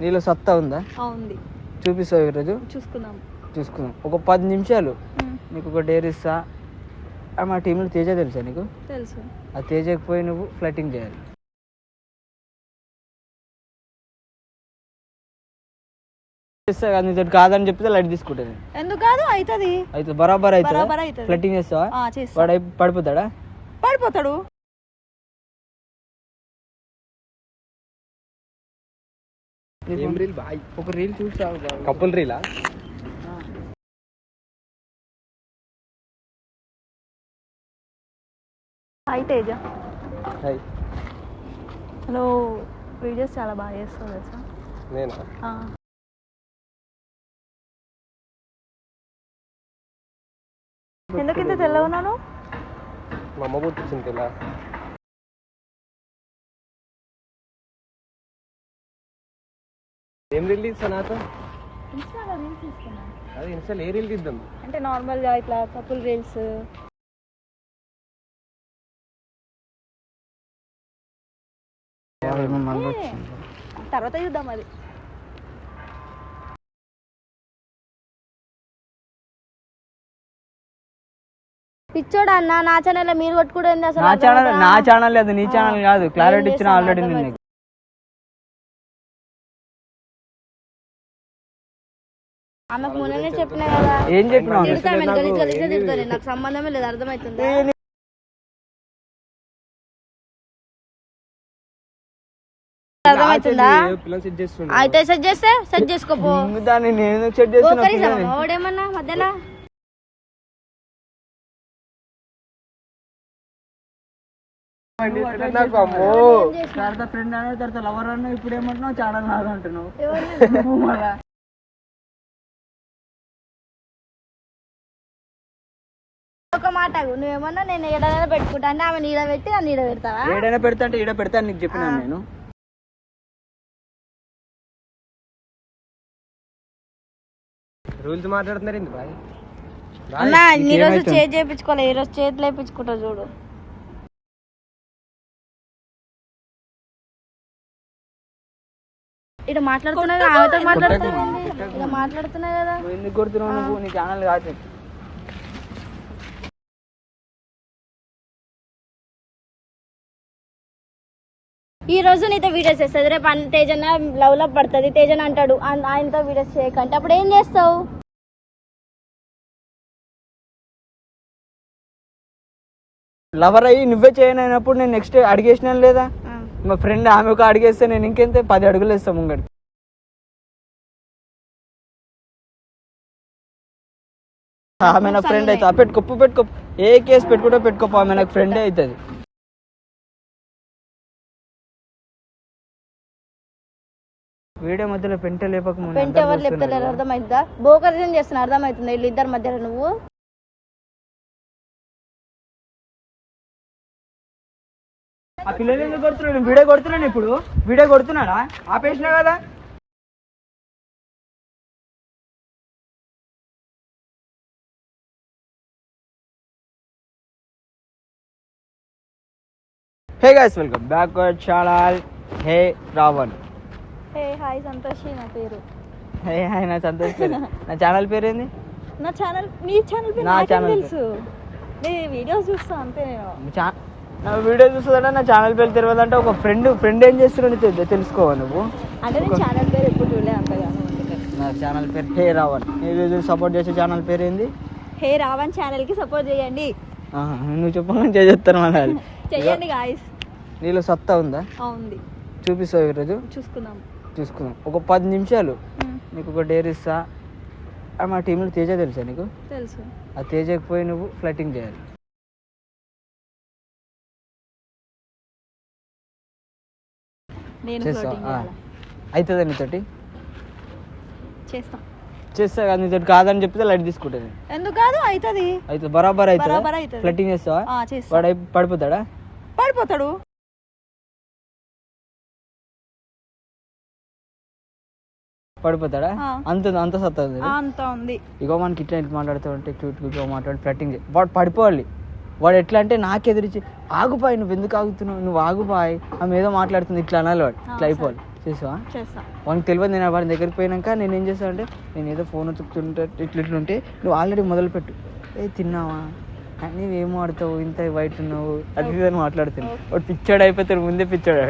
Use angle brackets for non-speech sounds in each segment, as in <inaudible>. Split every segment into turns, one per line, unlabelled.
నీలో సత్తా ఉందా?
ఉంది.
చూపిస్తావు ఈరోజు?
చూసుకుందాం.
చూసుకుందాం. ఒక పది నిమిషాలు. నీకు ఒక డేర్ ఇస్తా. ఆ, మా టీంలో తేజ తెలుసా నీకు?
తెలుసు.
ఆ తేజకి పోయి నువ్వు ఫ్లటింగ్ చేయాలి. చేస్తా కదా నీతో కాదని చెప్తే లైట్ తీసుకుంటుంది
ఎందుకు కాదు? అవుతుంది
అయితే బరాబర్ అవుతుందా
బరాబర్ అవుతుంది
ఫ్లటింగ్ చేస్తావా?
చేస్తా.
వాడు అయి- పడిపోతాడా. ఒక రీల్ చూసావు
couple రీలా
hi Teja.
Hi
hello videos చాలా బాగా చేస్తావు తెలుసా?
నేనా?
ఆ. ఎందుకు ఇంత తెల్లగా ఉన్నాను
మా అమ్మ పుట్టించింది ఇలా ఏం రీల్ తీస్తా నాతో?
ఇన్స్టాలో రీల్స్ తీసుకున్నాను
అది ఇన్స్టాల్ ఏ రీల్ తీద్దాం?
అంటే నార్మల్గా ఇట్లా కపుల్ రీల్స్ తర్వాత చూద్దాం అది.
పిచ్చోడా అన్న నా ఛానల్ మీరు అసలు
నా ఛానల్? నా ఛానల్ అది నీ ఛానల్ కాదు. క్లారిటీ ఇచ్చిన ఆల్రెడీ. నేను
ఆమెకు మొన్ననే చెప్పినా కదా.
ఏం చెప్పినావు?
తిడతాను గలీజ్ గలీజ్గా తిడతాను. నాకు సంబంధమే లేదు అర్థమవుతుందా అర్థమవుతుందా
సెట్
అయితే సెట్ చేస్తే సెట్ చేసుకోపో.
దాన్ని నేను చేస్తున్నా
ఓకరిజం ఓడేమన్నా మధ్యలో?
ఫ్రెండ్ అనే తర్వాత లవర్ అన్న ఇప్పుడు ఏమంటున్నావు ఛానల్ నాది అంటున్నావు మళ్ళా
ఒక మాట ఆగు. నువ్వేమన్నా నేను ఏడైనా పెట్టుకుంటా అంటే ఆమె నీడ పెట్టి నన్ను నీడ పెడతావా?
ఏడైనా పెడతా అంటే ఈడ పెడతా అని నీకు చెప్పినాను నేను?
రూల్స్ మాట్లాడుతున్నారు ఏంది బాయ్?
అన్న ఈ రోజు చేతి చేయించుకోలే ఈ రోజు చేతులు వేయించుకుంటా చూడు. ఇక్కడ మాట్లాడుతున్నా కదా, ఆమెతో మాట్లాడుతున్నా ఇక్కడ మాట్లాడుతున్నా కదా.
ఎందుకు కొడుతున్నావు నువ్వు? నీ ఛానల్ కాదు.
ఈ రోజు నీతో వీడియోస్ చేస్తుంది. రేపు అన్న తేజన లవ్లో పడుతుంది. తేజన్ అంటాడు ఆయనతో వీడియోస్ చేయకంటే అప్పుడు ఏం చేస్తావు?
లవర్ అయ్యి నువ్వే చేయనప్పుడు నేను నెక్స్ట్ అడిగేసిన లేదా? మా ఫ్రెండ్ ఆమె ఒక అడిగేస్తే నేను ఇంకెంత? పది అడుగులు వేస్తాను ముంగడికి. ఆమె నా ఫ్రెండ్ అయితే పెట్టుకో పెట్టుకో ఏ కేసు పెట్టుకుంటో పెట్టుకోపో ఆమె నాకు ఫ్రెండే అవుతుంది. వీడియో మధ్యలో పెంట లేపక
పెంట ఎవరు చెప్తలేరు అర్థమవుతుందా బోకరిజం చేస్తున్నా అర్థమవుతుందా. వీళ్ళు ఇద్దరు మధ్యలో నువ్వు?
ఆ పిల్లలు ఎందుకు కొడుతున్నాడు వీడియో కొడుతున్నాను ఇప్పుడు. వీడియో కొడుతున్నాడా? ఆపేసినా కదా? Hey guys welcome back word channel hey Ravan
hey hi Santoshi నా పేరు.
హే హాయ్ నా సంతోష్ పేరు. నా ఛానల్ పేరు ఏంది?
నా ఛానల్ మీ ఛానల్ పేరు
నా ఛానల్
తెలుసు? నీ వీడియోస్ చూస్తా అంతే నేను.
నా వీడియో చూస్తుందంటే నా ఛానల్ పేరు తెలియదంటే ఒక ఫ్రెండ్ ఫ్రెండ్ ఏం చేస్తున్నాడు తె- తెలుసుకోవా నువ్వు?
అంటే నేను ఛానల్ పేరు ఎప్పుడు చూడలే అందుకని
నా ఛానల్ పేరు హే రావణ్. నేను సపోర్ట్ చేసే ఛానల్ పేరు ఏంది?
హే రావణ్ ఛానల్కి సపోర్ట్ చేయండి
నువ్వు చెప్పమని చేస్తాను మన <laughs>
చెయ్యండి గాయస్
నీలో సత్తా ఉందా?
ఉంది.
చూపిస్తావు ఈరోజు?
చూసుకుందాం.
చూసుకుందాం ఒక పది నిమిషాలు. నీకు ఒక డేర్ ఇస్తా. మా టీంలో తేజ తెలుసా నీకు?
తెలుసు.
ఆ తేజకి పోయి నువ్వు ఫ్లటింగ్ చేయాలి? అవుతుందా నీతోటి?
చేస్తా.
చేస్తా కదా నీతోటి. కాదని చెప్తే లైట్ తీసుకుంటుంది.
ఎందుకు కాదు? అవుతుంది
అయితే బరాబర్ అవుతుందా ఫ్లటింగ్ చేస్తావా? పడిపోతాడా?
పడిపోతాడు.
పడిపోతాడా. అంత అంత సత్తా ఉంది
అంత ఉంది.
ఇగో మనకి ఇట్లా ఇట్లా మాట్లాడుతూ ఉంటే క్యూట్ క్యూట్గా మాట్లాడి ఫ్లట్టింగ్ వాడు పడిపోవాలి. వాడు ఎట్లా అంటే నాకెదిరించి ఆగుపాయి నువ్వు ఎందుకు ఆగుతున్నావు? నువ్వు ఆగుపాయి ఆమె ఏదో మాట్లాడుతుంది ఇట్లా అనాలి వాడు. ఇట్లా అయిపోవాలి. చేసావా? వానికి తెలియదు నేను వాడి దగ్గరికి పోయినాక నేను ఏం చేస్తాను అంటే నేను ఏదో ఫోన్ ఉతుకుతుంటే ఇట్లా ఇట్లా ఉంటే నువ్వు ఆల్రెడీ మొదలు పెట్టు. ఏ తిన్నావా? నువ్వేం ఆడుతావు ఇంత వైట్ ఉన్నావు? అది అని మాట్లాడుతున్నావు వాడు పిచ్చాడు అయిపోతాడు ముందే పిచ్చాడు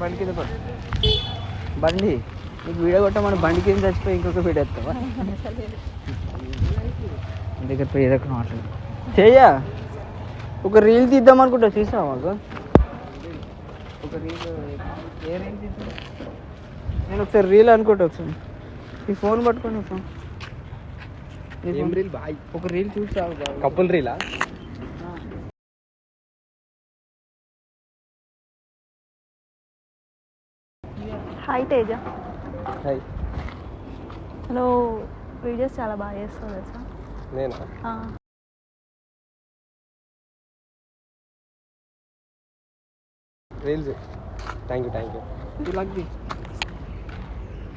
బండి కింద పడు బండి నీకు వీడియో కొట్ట మన బండి కింద చచ్చిపోయి ఇంకొక వీడియో ఎత్తావా? దగ్గర పోయి ఏదో మాట్లాడు చెయ్యా. ఒక రీల్ తీద్దాం అనుకుంటా తీసావా మాకు? ఒక రీల్ ఏ రీల్ తీద్దాం? నేను ఒకసారి రీల్ అనుకుంటా ఒకసారి. ఈ ఫోన్ పట్టుకోండి ఫోన్
రీల్ బాయ్?
ఒక రీల్ చూసావు?
Couple రీలా?
Hi Teja.
Hi
hello videos చాలా బాగా చేస్తావు తెలుసా?
నేనా?
ఆ,
reels thank you thank you
లగ్ది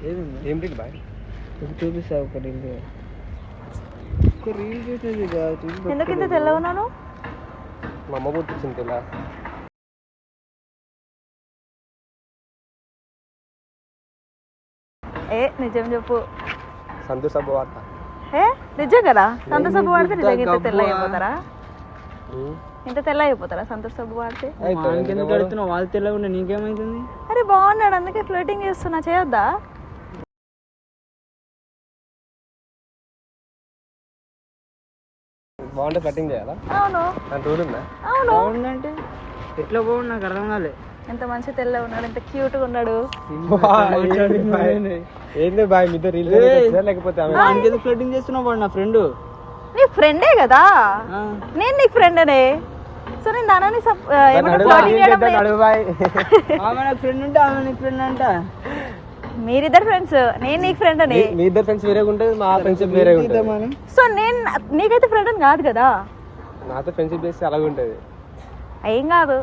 ఏది
ఏం రీల్ బాయ్
చూపిస్తా ఒక రీల్ ఒక రీల్ చూసేది కాదు,
ఎందుకు ఇంత ఉన్నాను
మా అమ్మ పుట్టించింది ఇలా
ఏ నిజం చెప్పు.
సంతోష వార్త
ఏ నిజం కదా? సంతోష్ వాడితే నిజంగా ఇంత తెల్ల. అయిపోతారా ఇంత తెల్ల అయిపోతారా సంతోష్ సబ్బు వాడితే
కడుతున్నావు వాళ్ళు తెల్లగా ఉండే నీకేమైతుంది?
అరే బాగున్నాడు. అందుకే ఫ్లోటింగ్ చేస్తున్నా. చేయొద్దా?
బాగుంటే కటింగ్ చేయాలా?
అవును.
రూల్ ఉందా?
అవును.
బాగుందంటే ఎట్లా నాకు అర్థం కాలే.
ఎంత మంచి తెల్ల ఉన్నాడు ఎంత క్యూట్గా ఉన్నాడు.
ఏంది బాయ్ రీల్స్ లేకపోతే
ఫ్లటింగ్ చేస్తున్నావు వాడు నా ఫ్రెండ్
నీ ఫ్రెండే కదా? నేను నీకు ఫ్రెండనే సో నేను
నాకు ఫ్రెండ్ ఉంటే ఆమె నీకు ఫ్రెండ్ అంట.
మీరిద్దరు ఫ్రెండ్స్ నేను నీకు ఫ్రెండ్ అని
మీ ఇద్దరు ఫ్రెండ్స్ వేరేగా ఉంటుంది మా ఫ్రెండ్షిప్ వేరేగా ఉంటుంది.
సో నేను నీకైతే ఫ్రెండ్ అని కాదు కదా?
నాతో ఫ్రెండ్షిప్ చేస్తే అలాగే ఉంటుంది
ఏం కాదు.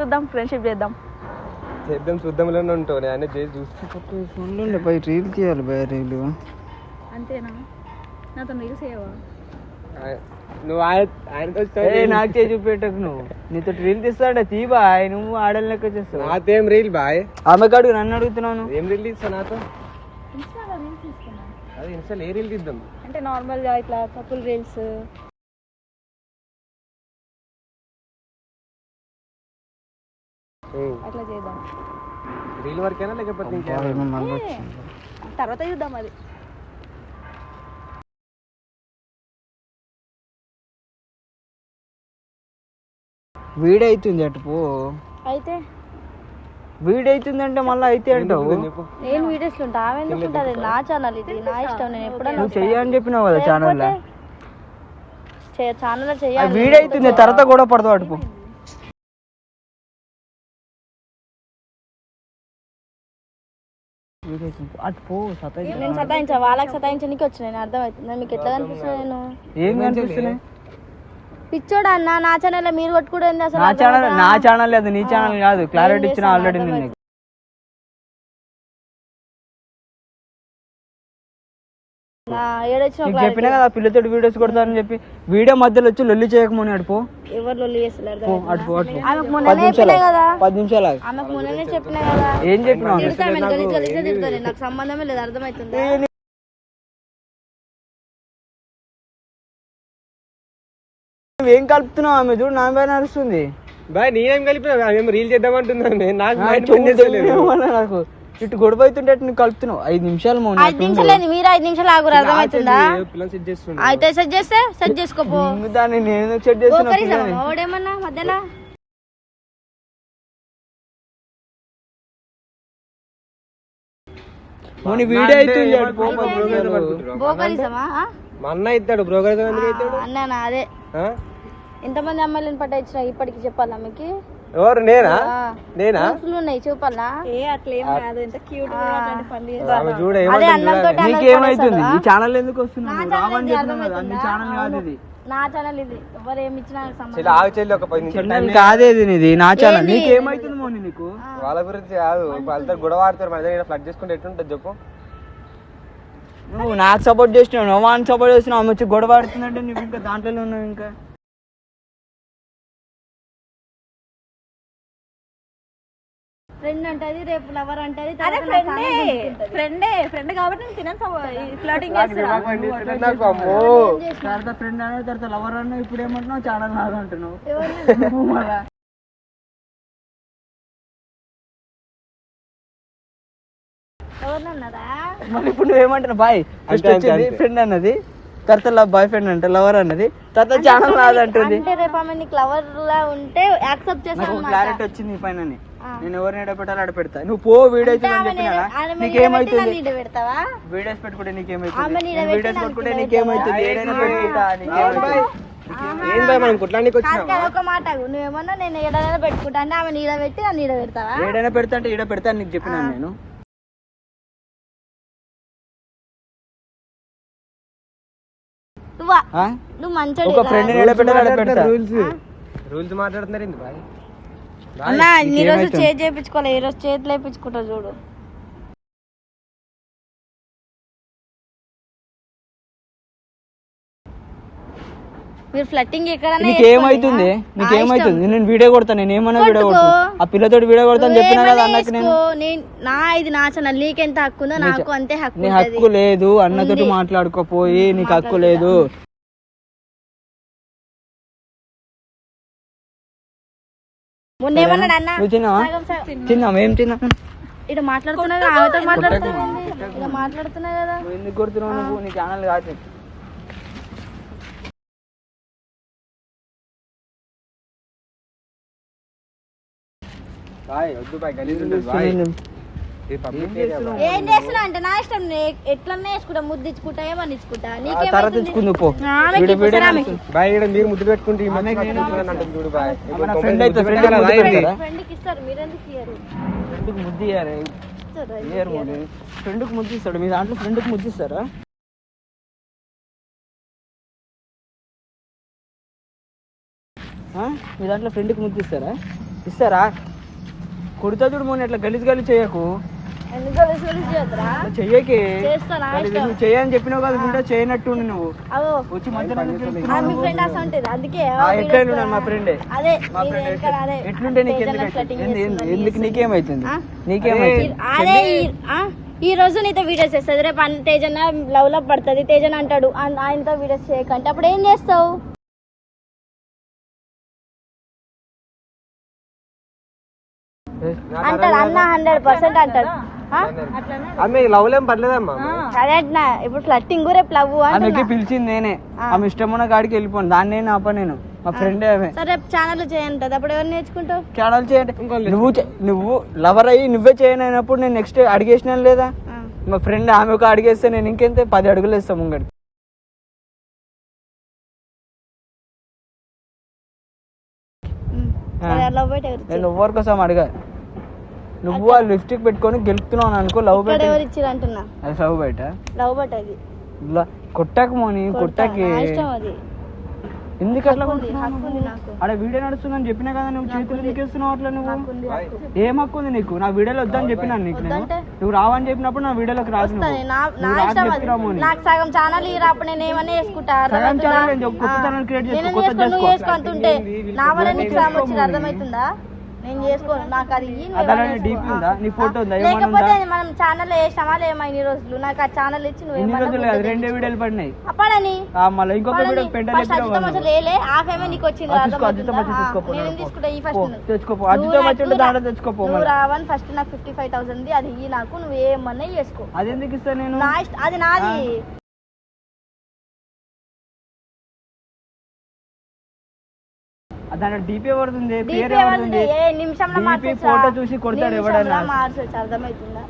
చూద్దాం ఫ్రెండ్షిప్ చేద్దాం.
చేద్దాం చూద్దాంలోనే ఉంటావు నేను చేసి చూస్తే
ఫోన్లో ఉండే పై రీల్ తీయాలి బై రీల్.
అంతేనా? నాతో రీల్స్ చేయవా?
ఆయ- నువ్వు ఆయన
నాకు చేసి చూపెట్టకు నువ్వు. నీతో రీల్ తీస్తాడ? తీ బాయ్ నువ్వు ఆడని లెక్క చేస్తావు.
నాతేం రీల్ బాయ్?
ఆమె కాడు నన్ను అడుగుతున్నాను
ఏం రీల్ తీస్తా నాతో? అది ఇన్స్టాల్ ఏ రీల్ తీద్దాం?
అంటే నార్మల్గా ఇట్లా కపుల్ రీల్స్. అట్లా చేద్దాం.
రీల్ వరకేనా లేకపోతే.
తర్వాత చూద్దాం అది
వీడి అవుతుంది అటు పో.
అయితే?
వీడి అవుతుంది అంటే మళ్ళీ అయితే అంటావు
నేను వీడియోస్ ఉంటా ఆమె ఎందుకు ఉంటుంది? నా ఛానల్ ఇది నా ఇష్టం. నేను ఎప్పుడైనా
నువ్వు చెయ్యని చెప్పినావు కదా
ఛానల్ చేయాలి.
వీడి అవుతుంది తర్వాత కూడా పడతావు అటు అటు పో
నేను సతాయించా? వాళ్ళకి సతాయించడానికి వచ్చిన నేను అర్థమవుతుంది మీకు ఎట్లా కనిపిస్తుంది నేను?
ఏం కనిపిస్తున్నాయి?
పిచ్చోడా అన్న? నా ఛానల్ మీరు కొట్టుకుంటుంది అసలు
నా ఛానల్? నా ఛానల్ లేదు నీ ఛానల్ కాదు. క్లారిటీ ఇచ్చిన ఆల్రెడీ నేను నీకు.
నా ఏడొచ్చిన
నీకు చెప్పినా కదా పిల్లతో వీడియోస్ కొడతానని చెప్పి. వీడియో మధ్యలో వచ్చి లొల్లి చేయకమని అడుపు
ఎవరు లొల్లి
పది నిమిషాలు
చెప్పినా కదా.
పది నిమిషాలు ఆగు.
ఆమెకు మొన్ననే చెప్పినా కదా.
ఏం
తిడతాను. నాకు సంబంధమే లేదు అర్థమవుతుందా?
ఏం కలుపుతున్నావు ఆమె? చూడు నా మీద నడుస్తుంది.
బాయ్ నేనేం కలిపినా? మేము రీల్ చేద్దామంటున్నాను నేను నాకు పని
నాకు ఇటు గొడవ అవుతుంటే నువ్వు కలుపుతున్నావు ఐదు నిమిషాలు మౌని
ఐదు నిమిషాలు? మీరు ఐదు నిమిషాలు ఆగురు అర్థమవుతుందా
సెట్
అయితే సెట్ చేస్తే సెట్ చేసుకోపో
దాన్ని నేను చేస్తున్నా
పోకరిస్తావా? వాడేమన్నా మధ్యలో
మౌని వీడియో అవుతుంది అటు పో, పో,
బ్రోకర్
బ్రోకర్.
పట్టుకుంటున్నావు.
పోకరిస్తామా ఆ?
మా అన్న ఇస్తాడు బ్రోకర్ ఎందుకు అవుతాడు
అన్నానా అదే? ఎంతమంది అమ్మాయిలను పట్టించిన ఇప్పటికి చెప్పాలా మీకు
ఎవరు నేనా? నేనా?
ఉన్నాయి చూపాలా
ఏ అట్లా కాదు. ఎంత క్యూట్
చూడ.
నీకేమైతుంది? ఈ ఛానల్ ఎందుకు వస్తున్నావు? రావని చెప్పినావు కదా అన్ని ఛానల్ కాదు ఇది.
నా ఛానల్ ఇది. ఎవరు ఏమి ఇచ్చినా నాకు సంబంధం
చెల్లి ఆగు చెల్లి ఒక పది నిమిషాలు
నీది నా ఛానల్ నీకేమైతుంది మౌని నీకు?
వాళ్ళ గురించి కాదు. వాళ్ళతో గొడవ ఆడతారు. మన దగ్గర ఫ్లడ్ చేసుకుంటే ఎట్లుంటుంది చెప్పు.
నువ్వు నాకు సపోర్ట్ చేసినావు నువ్వు సపోర్ట్ చేసినావు ఆమె వచ్చి గొడవ ఆడుతుందంటే నువ్వు ఇంకా దాంట్లోనే ఉన్నావు ఇంకా.
ఫ్రెండ్ అంటది రేపు లవర్ అంటది
అరే ఫ్రెండే. ఫ్రెండే ఫ్రెండ్ కాబట్టి నేను తినను ఫ్లోటింగ్ చేస్తున్నా.
నాకు అమ్మో
తర్వాత ఫ్రెండ్ అనే తర్వాత లవర్ అన్న ఇప్పుడు ఏమంటున్నావు? చాలా నాదు అంటున్నావు? మళ్ళా. మళ్ళీ ఇప్పుడు నువ్వేమంటున్నావు బాయ్ ఫస్ట్ వచ్చింది. ఫ్రెండ్ అన్నది తర్వాత బాయ్ ఫ్రెండ్ అంటే లవర్ అన్నది తర్వాత చాలా నాదు అంటుంది.
అంటే రేపు ఆమె నీకు లవర్ లా ఉంటే యాక్సెప్ట్
నాకు
చేస్తాను
క్లారిటీ వచ్చింది నీ పైన. నేను ఎవరిని ఎడ పెట్టాలో ఆడ పెడతా. నువ్వు పో వీడియో అని చెప్పినా నీకేమైతుంది?
పెడతావా
వీడియోస్ పెట్టుకుంటే
ఆమె
నీకేమైతుంది వీడియోస్
నాకు
పెట్టుకుంటే నీకేమైతుంది? ఏడైనా పెట్టుకుంటా.
ఏం మనం కుట్లానికి
ఒక మాట. నువ్వేమన్నా నేను ఏడైనా పెట్టుకుంటా అంటే ఆమె నీడ పెట్టి నన్ను నీడ పెడతావా
ఏడైనా పెడతా అంటే ఈడ పెడతా నీకు చెప్పినాను నేను.
నువ్వా? మంచిగా
ఒక ఫ్రెండ్
రూల్స్ రూల్స్ మాట్లాడుతున్నారు
అన్న ఈ రోజు? చేతి చేయించుకోవాలి ఈ రోజు చేతులు వేయించుకుంటా చూడు. మీరు ఫ్లట్టింగ్ ఎక్కడన్నా
నీకేమైతుంది నీకేమైతుంది నేను వీడియో కొడతా నేను ఏమన్నా వీడియో. కొడతా ఆ పిల్లతోటి వీడియో కొడతా అని చెప్పినా కదా అన్నకి నేను?
నా ఇది నా ఛానల్ నీకెంత హక్కు ఉందో నాకు అంతే హక్కు
నీ. హక్కు లేదు అన్నతోటి. మాట్లాడుకోపోయి నీకు హక్కు లేదు.
మొన్న ఏమన్నాడు అన్న?
నువ్వు తిన్నావా?
సగం సగం.
తిన్నాం ఏం తిన్నా?
ఇటు మాట్లాడుతున్నా కదా ఆమెతో మాట్లాడుతున్నా ఇలా మాట్లాడుతున్నా కదా.
ఎందుకు కొడుతున్నావు? నువ్వు నీ ఛానల్ కాదు.
బాయ్ వద్దు బాయ్ గలీజ్ ఉంటుంది బాయ్.
ఏం చేస్తున్నా అంటే నా ఇష్టం ఎట్లన్నా వేసుకుంటా ముద్దు ఇచ్చుకుంటా ఏమని ఇచ్చుకుంటా.
తర్వాత పో.
బాయ్ ఇక్కడ మీరు ముద్దు పెట్టుకుంటే చూడు బాయ్.
ఫ్రెండ్ అయితే ఫ్రెండ్?
ఫ్రెండ్కి ఇస్తారు మీరెందుకు ఇయ్యరు?
ఫ్రెండ్కి ముద్దు ఇయ్యారు? ఫ్రెండ్కి ముద్దు ఇస్తాడు. మీ దాంట్లో ఫ్రెండ్కి ముద్దు ఇస్తారా? ఆ? మీ దాంట్లో ఫ్రెండ్కి ముద్దు ఇస్తారా? ఇస్తారా? కొడుతా చూడు మొన్న ఇట్లా గలీజ్ గలీజ్ చేయకు. చెయ్యకి. నువ్వు చేయని చెప్పినావు కదా వీడియో చేయనట్టు నువ్వు.
అవో.
వచ్చి ఎట్లా మా ఫ్రెండే
అదే
మా
నీ
ఫ్రెండ్
వెనకాల అదే
ఎట్లుంటే నీకు ఎందుకు. నీకేమైతుంది? నీకేమైతుంది?
అదే ఈ- ఆ, ఈ రోజు నీతో వీడియోస్ చేస్తుంది. రేపు తేజన లవ్లో పడుతుంది. తేజన్ అంటాడు. ఆయనతో వీడియోస్ చేయకంటే అప్పుడు ఏం చేస్తావు? అంటాడు అన్న హండ్రెడ్ పర్సెంట్ అంటాడు?
ఆమె లవ్ లేం పర్లేదమ్మా
అదే ఇప్పుడు ఫ్లట్టింగ్ రేపు లవ్
ఆమెకి పిలిచింది నేనే. ఆమె ఇష్టమున్న కాడికి వెళ్ళిపోను. దాన్ని నేను ఆప నేను. మా ఫ్రెండ్ ఆమె.
సరే రేపు ఛానల్ చేయంటది. అప్పుడు ఎవరు నేర్చుకుంటావు?
ఛానల్ చేయండి నువ్వు నువ్వు లవర్ అయ్యి నువ్వే చేయనప్పుడు నేను నెక్స్ట్ అడిగేసిన లేదా. మా ఫ్రెండ్ ఆమె ఒక అడిగేస్తే నేను ఇంకెంత? పది అడుగులు వేస్తాం ముంగడికి. నేను ఎవరి కోసం అడిగా నువ్వు ఆ లిప్స్టిక్ పెట్టుకొని గెలుపుతున్నావు అని అనుకో లవ్ బయట
ఎవరు ఇచ్చిరు అంటున్నా?
అది లవ్ బయట
లవ్ బట్ అది.
కొట్టాక మోని. కొట్టాకి. ఎందుకు అట్లా ఆడ వీడియో నడుస్తుందని చెప్పినా కదా నువ్వు చేతులు ఎందుకు వేస్తున్నావు అట్లా నువ్వు. ఏం హక్కు ఉంది నీకు? నా వీడియోలో వద్దని చెప్పినాను నీకు నేను? నువ్వు రావని చెప్పినప్పుడు నా వీడియోలోకి రాదు.
నాకు సగం ఛానల్ అప్పుడు నేను ఏమన్నా చేసుకుంటా?
సగం? ఛానల్ కొత్త. ఛానల్ క్రియేట్ చేసుకో, కొత్త చేసుకో.
నా వల్ల నీకు అర్థమవుతుందా? నేను చేసుకోను. నాకు అది ఇయ్యి, నువ్వు
అదాలని
ఏమన్నా
డీపీ
చేసుకో.
ఉందా? నీ ఫోటో ఉందా? ఏమన్నా
లేకపోతే
ఉందా?
మనం ఛానల్ వేసినామా లేమా ఇన్ని రోజులు? నాకు ఆ ఛానల్ ఇచ్చి నువ్వు
రోజులు కాదు రెండే. వీడియోలు పడినాయి.
అప్పడని
ఆ, మళ్ళీ ఇంకొక వీడియో పెంట
ఫస్ట్ అజితో మచ్చ లేలే ఆ ఫేమే నీకు వచ్చింది
అజితో తీసుకోపో
నేనేం తీసుకుంటా ఈ ఫస్ట్
పో, తెచ్చుకోపో అజితో మచ్చ ఉంటే దాంట్లో తెచ్చుకోపో
నువ్వు
మళ్ళీ.
రావని ఫస్ట్ నాకు ఫిఫ్టీ ఫైవ్ థౌసండ్ అది ఇయ్యి నాకు నువ్వు ఏమన్నా చేసుకో.
అది ఎందుకు ఇస్తా నేను?
నా ఇష్ట అది నాది.
దాంట్లో డీపీ పడుతుంది పేరు ఎవరిది
ఏ నిమిషంలో?
ఫోటో చూసి కొడతాడు ఎవడన్నా.
మార్చొచ్చు? అర్థమవుతుందా?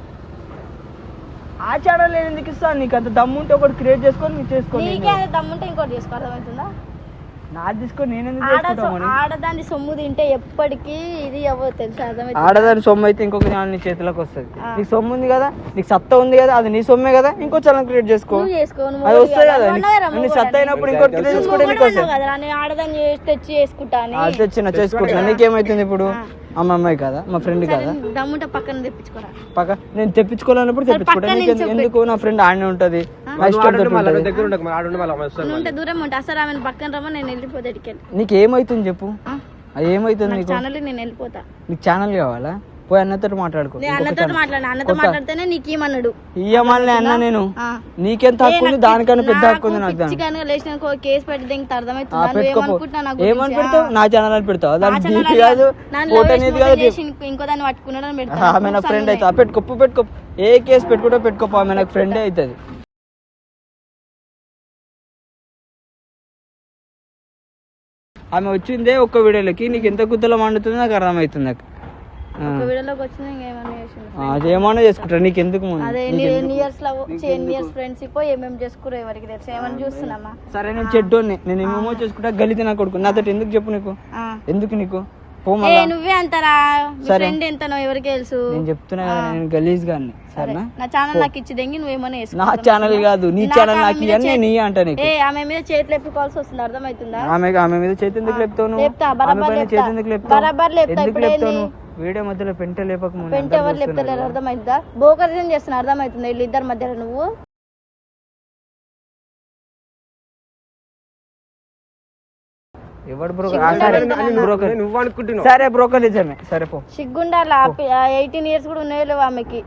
ఆ ఛానల్ ఎందుకు ఇస్తాను నీకు అంత దమ్ము ఉంటే ఒకటి క్రియేట్ చేసుకొని నీకు చేసుకో
నీకే దమ్ముంటే ఇంకోటి చేసుకో అర్థమవుతుందా?
నాది తీసుకొని నేను ఎందుకు
ఆడ
చేసుకుంటామని
ఆడదాన్ని సొమ్ము తింటే ఎప్పటికీ ఇది అవ్వదు తెలుసా?
ఆడదాని సొమ్ము అయితే ఇంకొక ఛానల్ నీ చేతిలోకి వస్తుంది. నీకు సొమ్ము ఉంది కదా నీకు సత్తా ఉంది కదా అది నీ సొమ్మే కదా ఇంకో ఛానల్ క్రియేట్ చేసుకో. అది వస్తుంది కదా. నీ సత్తా. అయినప్పుడు ఇంకోటి క్రియేట్ చేసుకుంటే నీకు వస్తుంది.
ఆడదాన్ని తెచ్చి చేసుకుంటా అని.
అది తెచ్చిన చేసుకుంటున్నా. నీకేమైతుంది ఇప్పుడు. అమ్మ అమ్మాయి కదా? మా ఫ్రెండ్ కదా?
దమ్ముంటే పక్కన తెప్పించుకోరా.
పక్క నేను తెప్పించుకోవాలన్నప్పుడు
సరే,
తెప్పించుకుంటా.
పక్కన
నీకు
నిల్చో
ఎందుకు నా ఫ్రెండ్ ఆడనే ఉంటది? ఇష్టం.
దగ్గర ఉండకు
దూరం ఉంటే అసలు ఆమెను పక్కన రమ్మ నేను వెళ్ళిపోతే
నీకు చెప్పు? ఏమైతుంది నీకు
ఛానల్ నేను వెళ్ళిపోతా.
నీకు ఛానల్ కావాలా? పోయి అన్నతో మాట్లాడుకో.
నేను అన్నతో మాట్లాడితేనే నీకు ఏమన్నాడు
ఇయ్యమని అన్న నేను. నీకెంత హక్కు ఉంది? దానికన్నా పెద్ద హక్కు ఉంది నాకు దాని
లేచిన కేసు పెట్టి దీనికి అర్థమవుతుందా?
పెట్టుకోపో ఏమని? పెడతావు? నా ఛానల్ అని పెడతావు? దాని డీపీ కాదు ఫోటో అనేది కాదు
ఇంకో- దాన్ని పట్టుకున్నాడని పెడతా
ఆమె నా ఫ్రెండ్ అయితే. ఆ పెట్టుకోప్పు పెట్టుకో. ఏ కేసు పెట్టుకుంటో పెట్టుకోపో ఆమె నాకు ఫ్రెండే అవుతుంది. ఆమె వచ్చిందే ఒక్క వీడియోలకి. నీకు ఎంత గుద్దలో మండుతుందో నాకు అర్థమవుతుంది నాకు. అదేమన్నా చేసుకుంటా నీకు ఎందుకు సరే నేను చెడ్డోని నేను ఏమేమో చేసుకుంటా గలితే నా కొడుకు నాతో ఎందుకు చెప్పు నీకు. ఎందుకు నీకు?
నువ్వే
సరే.
ఫ్రెండ్ ఎంతనో ఎవరికి తెలుసు?
నేను చెప్తున్నా కదా నేను గలీజ్ గాని
సరే.
సరేనా
నా ఛానల్ నాకు ఇచ్చి దెంగి నువ్వేమన్నా
నా
వేసుకో
ఛానల్ కాదు నీ ఛానల్ నాకు ఇవన్నీ నీ అంట నీకు.
ఏ ఆమె మీద చేతులు ఎప్పుకోవాల్సి వస్తుంది? అర్థమవుతుందా
ఆమె ఆమె మీద చేతి ఎందుకు లేపుతావు నువ్వు?
లేపుతా, బరాబర్ లేపుతా.
చేతి ఎందుకు లేపుతావు?
బరాబర్ లేపుతా, ఇప్పుడు ఏంది?
వీడియో మధ్యలో పెంట లేపక ముందు
పెంట ఎవరు లేపుతలేరు. అర్థమవుతుందా బోకరిజం చేస్తున్నా అర్థమవుతుంది వీళ్ళు ఇద్దరు మధ్యలో నువ్వు?
ఎవడు బ్రోకర్ సరే. బ్రోకర్.
నువ్వు అనుకుంటున్నావు.
సరే బ్రోకర్ నిజమే. సరే పో.
సిగ్గుండాలి ఎయిటీన్ ఇయర్స్ కూడా ఉన్నాయో లేవు ఆమెకి.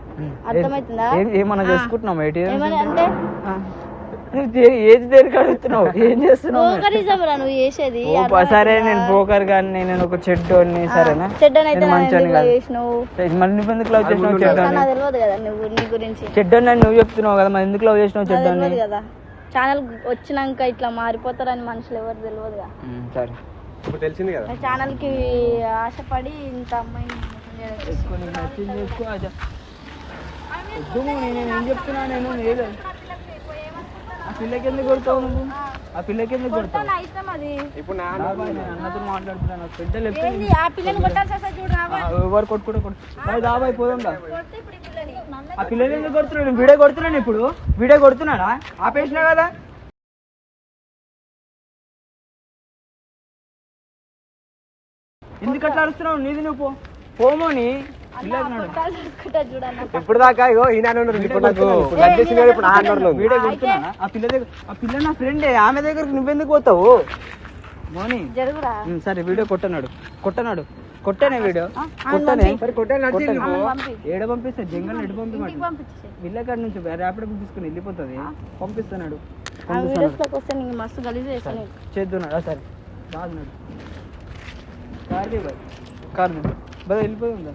అర్థమవుతుందా?
ఏమన్నా చేసుకుంటున్నావు ఎయిటీ
ఏమని అంటే?
ఏది దేనికి అడుగుతున్నావు? ఏం చేస్తున్నావు
నువ్వు? చేసేది.
సరే నేను బ్రోకర్ గాని నేను ఒక చెడ్డోని సరేనా?
చెడ్డనైతే
నేను మంచోని కాదు. మళ్ళీ నువ్వు ఎందుకు లవ్ చేసినావు చెడ్డోని?
నాకు తెలియదు కదా నువ్వు నీ గురించి.
చెడ్డోని అని నువ్వు చెప్తున్నావు కదా మరి ఎందుకు లవ్ చేసినావు చెడ్డోని?
ఛానల్ వచ్చినాక ఇట్లా మారిపోతారని మనుషులు ఎవరు తెలియదుగా
ఉమ్, సరే.
ఇప్పుడు తెలిసింది కదా?
ఛానల్కి ఆశపడి ఇంత
మోని, నేను ఏం చెప్తున్నా నేను లేదు ఆ పిల్లకి ఎందుకు కొడతావు నువ్వు? ఆ పిల్లకి ఎందుకు కొడతావు?
నా ఇష్టం అది.
ఇప్పుడు నా
రాబాయ్, నేను అన్నతో మాట్లాడుతున్నాను నాకు పెద్ద లెక్క
ఏంది ఆ పిల్లని కొట్టాల్సి వస్తే చూడు రావా.
ఎవరు కొట్టుకుంటే కొట్టు. బాయ్ దాబాయ్ పోదాం ఆ పిల్లలు ఎందుకు కొడుతున్నాడు? వీడియో కొడుతున్నాను ఇప్పుడు. వీడియో కొడుతున్నాడా? ఆపేసినా కదా? ఎందుకు అట్లా అరుస్తున్నావు? నీది నువ్వు పో. పోమోని.
ఇప్పుడు దాకా? ఇగో ఈయన ఇప్పుడు నాకు వాడు ఆ
పిల్ల దగ్గర ఆ పిల్ల నా ఫ్రెండే ఆమె దగ్గరికి నువ్వెందుకు పోతావు? మోని.
జరుగురా.
ఉమ్, సరే వీడియో కొట్టనాడు కొట్టనాడు కొట్టనే వీడియో కొట్టనే. ఏడ పంపిస్తా జంగల్ ఎటు పంపి విల్లకాడ నుంచి ర్యాపిడ్ తీసుకుని వెళ్ళిపోతుంది. పంపిస్తున్నాడు.
ఆ వీడియోస్లోకి వస్తే నీకు మస్తు గలీజ్ చేస్తాను.
చేద్దున్నాడు. సరే. రాదున్నాడు car the boy car the boy వెళ్ళిపోతుందా